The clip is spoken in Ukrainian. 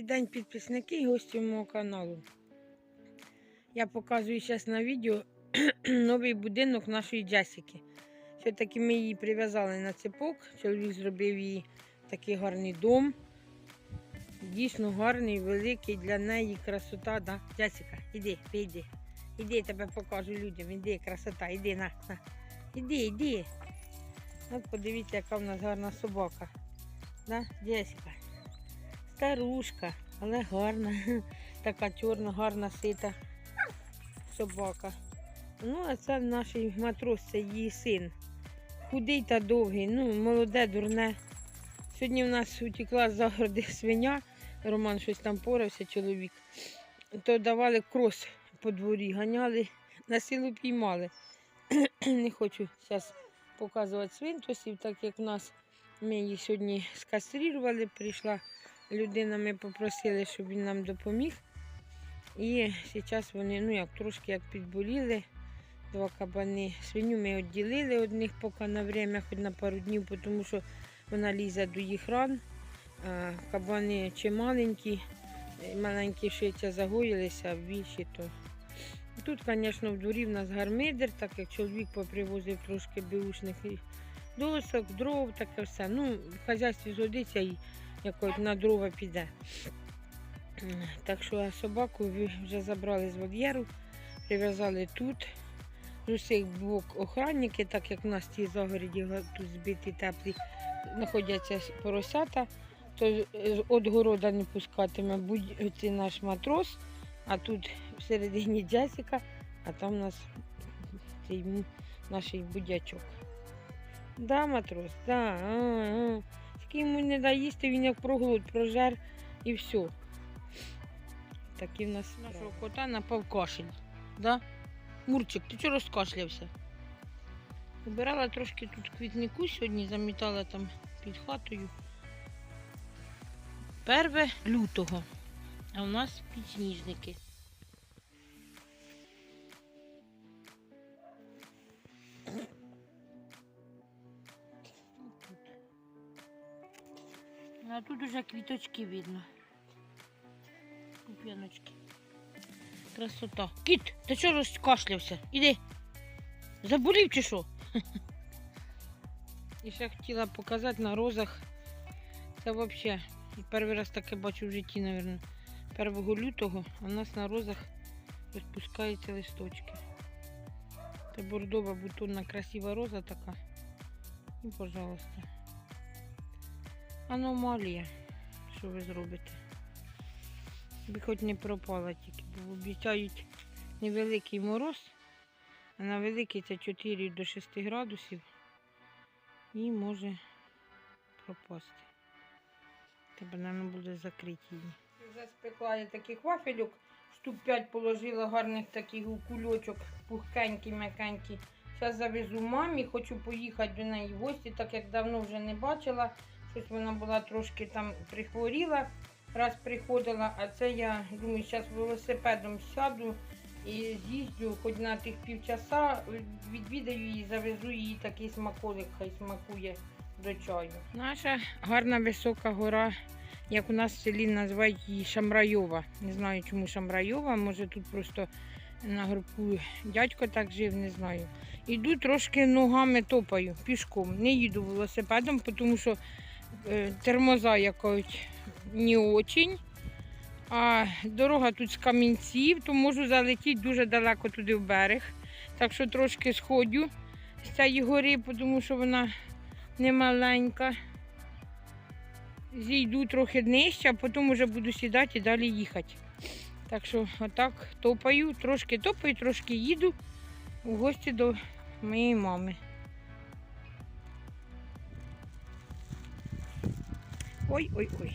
Добрий день, підписники і гості мого каналу. Я показую зараз на відео новий будинок нашої Джесіки. Все-таки ми її прив'язали на цепок. Чоловік зробив їй такий гарний дом. Дійсно гарний, великий для неї красота. Да? Джесіка, іди, іди. Іди, я тебе покажу людям. Іди, красота, іди на. на. Іди, іди. От подивіться, яка в нас гарна собака. Да? Джесіка. Старушка, але гарна. Така чорна, гарна сита собака. Ну, а це наш матрос, це її син. Худий та довгий, ну, молоде, дурне. Сьогодні в нас утекла з загороди свиня. Роман щось там порався, чоловік. То давали крос по дворі, ганяли, на силу піймали. Не хочу зараз показувати свинтосів, так як в нас ми її сьогодні скастрірували, прийшла людина, ми попросили, щоб він нам допоміг. І зараз вони, ну як трошки як підболіли, два кабани. Свиню ми відділили одних поки на время, хоч на пару днів, тому що вона лізе до їх ран. А кабани чи маленькі, е, маленькі шиця загоїлися, а більші то. Тут, звісно, в дворі в нас гармидер, так як чоловік попривозив трошки беушних досок, дров, таке все. Ну, в хазяйстві згодиться і якось на дрова піде. Так що собаку вже забрали з вольєру, прив'язали тут. З усіх бок охранники, так як в нас ті загороді тут збиті теплі, знаходяться поросята, то від города не пускатиме будь цей наш матрос, а тут всередині Джесіка, а там у нас цей наш будячок. Да, матрос, да. Тільки йому не дай їсти, він як проглот, прожер і все. Такі в нас нашого кота напав кашель. Да? Мурчик, ти чого розкашлявся? Убирала трошки тут квітнику сьогодні, замітала там під хатою. Перве лютого. А у нас підсніжники. А тут уже квіточки видно. Пуп'яночки. Красота. Кіт, ти чого розкашлявся? Іди. Заболів чи що? І ще хотіла показати на розах. Це взагалі перший раз таке бачу в житті, мабуть. 1 лютого у нас на розах розпускаються листочки. Це бордова бутонна красива роза така. І, пожалуйста. Аномалія. Що ви зробите? Би хоч не пропала тільки, бо обіцяють невеликий мороз, а на великий це 4 до 6 градусів і може пропасти. Треба, мабуть, буде закрити її. Вже спекла я таких вафельок, штук 5 положила гарних таких у кульочок, пухкенькі, м'якенькі. Зараз завезу мамі, хочу поїхати до неї в гості, так як давно вже не бачила. Щось вона була трошки там прихворіла, раз приходила, а це я думаю, зараз велосипедом сяду і з'їздю хоч на тих півчаса, відвідаю її, завезу їй такий смаколик, хай смакує до чаю. Наша гарна висока гора, як у нас в селі називають її Шамрайова. Не знаю, чому Шамрайова, може тут просто на групу дядько так жив, не знаю. Іду трошки ногами топаю пішком. Не їду велосипедом, тому що е, тормоза якось не очень. А дорога тут з камінців, то можу залетіти дуже далеко туди в берег. Так що трошки сходю з цієї гори, тому що вона не маленька. Зійду трохи нижче, а потім вже буду сідати і далі їхати. Так що отак топаю, трошки топаю, трошки їду у гості до моєї мами. Ой-ой-ой.